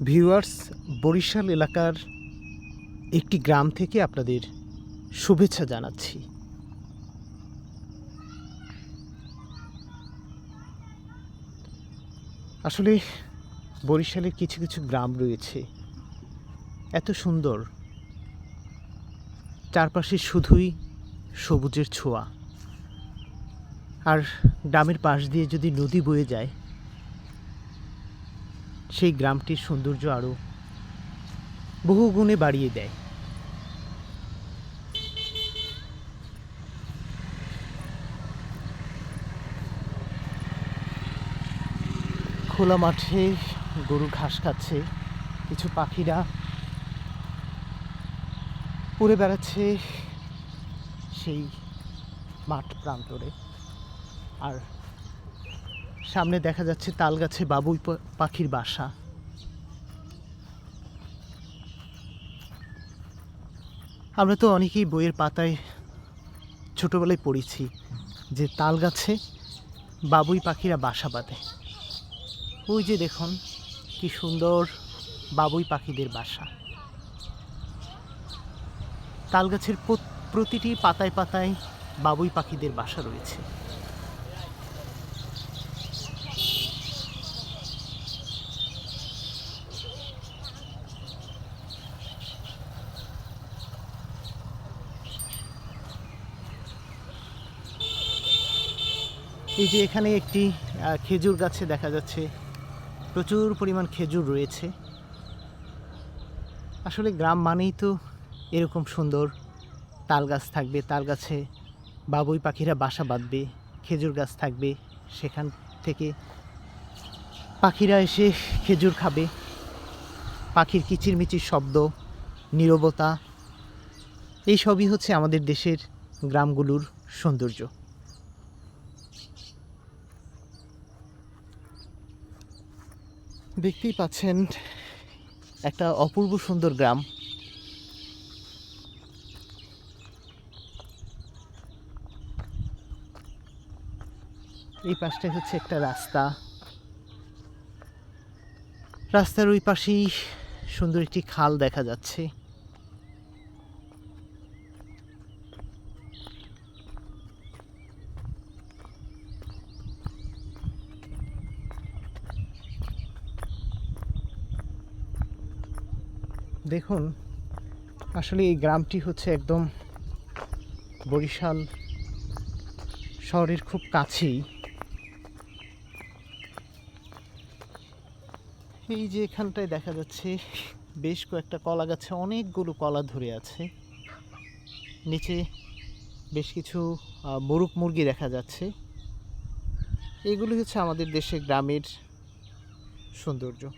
Viewers, Barishal এলাকার একটি গ্রাম থেকে আপনাদের শুভেচ্ছা জানাচ্ছি। আসলে বরিশালের কিছু কিছু গ্রাম রয়েছে। এত সুন্দর। চারপাশে শুধুই সবুজের ছোঁয়া। আর গ্রামের পাশ দিয়ে যদি নদী বয়ে যায় সেই গ্রামটির সৌন্দর্য আরও বহু গুণে বাড়িয়ে দেয়। খোলা মাঠে গরু ঘাস খাচ্ছে, কিছু পাখিরা উড়ে বেড়াচ্ছে সেই মাঠ প্রান্তরে। আর সামনে দেখা যাচ্ছে তাল গাছে বাবুই পাখির বাসা। আমরা তো অনেকেই বইয়ের পাতায় ছোটোবেলায় পড়েছি যে তাল গাছে বাবুই পাখিরা বাসা বাঁধে। ওই যে দেখুন, কি সুন্দর বাবুই পাখিদের বাসা। তাল গাছের প্রতিটি পাতায় পাতায় বাবুই পাখিদের বাসা রয়েছে। এই যে এখানে একটি খেজুর গাছে দেখা যাচ্ছে। প্রচুর পরিমাণ খেজুর রয়েছে। আসলে গ্রাম মানেই তো এরকম সুন্দর তাল গাছ থাকবে, তাল গাছে বাবুই পাখিরা বাসা বাঁধবে, খেজুর গাছ থাকবে, সেখান থেকে পাখিরা এসে খেজুর খাবে। পাখির কিচিরমিচির শব্দ, নীরবতা, এই সবই হচ্ছে আমাদের দেশের গ্রামগুলোর সৌন্দর্য। দেখতেই পাচ্ছেন একটা অপূর্ব সুন্দর গ্রাম। এই পাশটায় হচ্ছে একটা রাস্তা। রাস্তার ওই পাশেই সুন্দর একটি খাল দেখা যাচ্ছে। দেখুন আসলে এই গ্রামটি হচ্ছে একদম বরিশাল শহরের খুব কাছেই। এই যে এখানটায় দেখা যাচ্ছে বেশ কয়েকটা কলা গাছে অনেকগুলো কলা ধরে আছে। নিচে বেশ কিছু আহ, মুরগি দেখা যাচ্ছে। এগুলি হচ্ছে আমাদের দেশের গ্রামের সৌন্দর্য।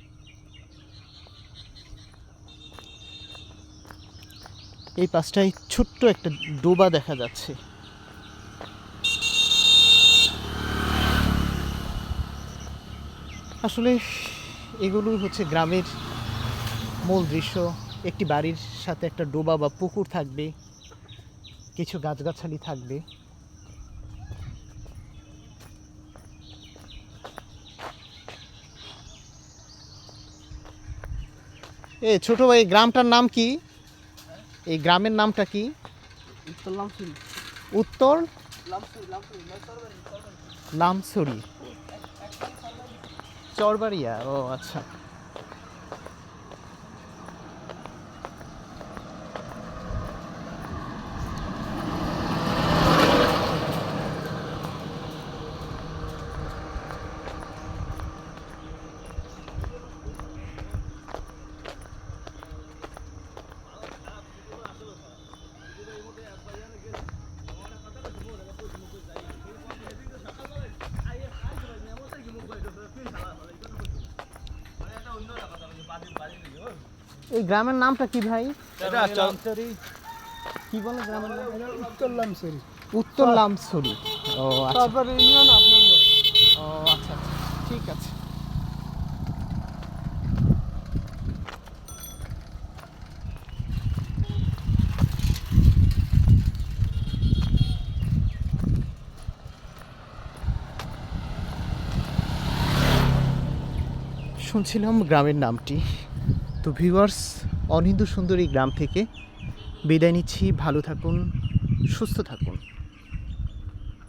এই পাশটায় ছোট্ট একটা ডোবা দেখা যাচ্ছে। আসলে এগুলো হচ্ছে গ্রামের মূল দৃশ্য। একটি বাড়ির সাথে একটা ডোবা বা পুকুর থাকবে, কিছু গাছগাছালি থাকবে। এ, ছোট ভাই, গ্রামটার নাম কি? এই গ্রামের নামটা কি? উত্তর লামসুরি। চরবাড়িয়া ও আচ্ছা। এই গ্রামের নামটা কি ভাই? এটা কি বলে গ্রামের নাম? উত্তর লামসরি উত্তর লামসরি ও আচ্ছা। তারপরে ইউনিয়ন আপনার ও আচ্ছা আচ্ছা। ঠিক আছে। শুনছিলাম গ্রামের নামটি। তো ভিউয়ার্স অনিন্দু এই গ্রাম থেকে বিদায় নিচ্ছি। ভালো থাকুন, সুস্থ থাকুন।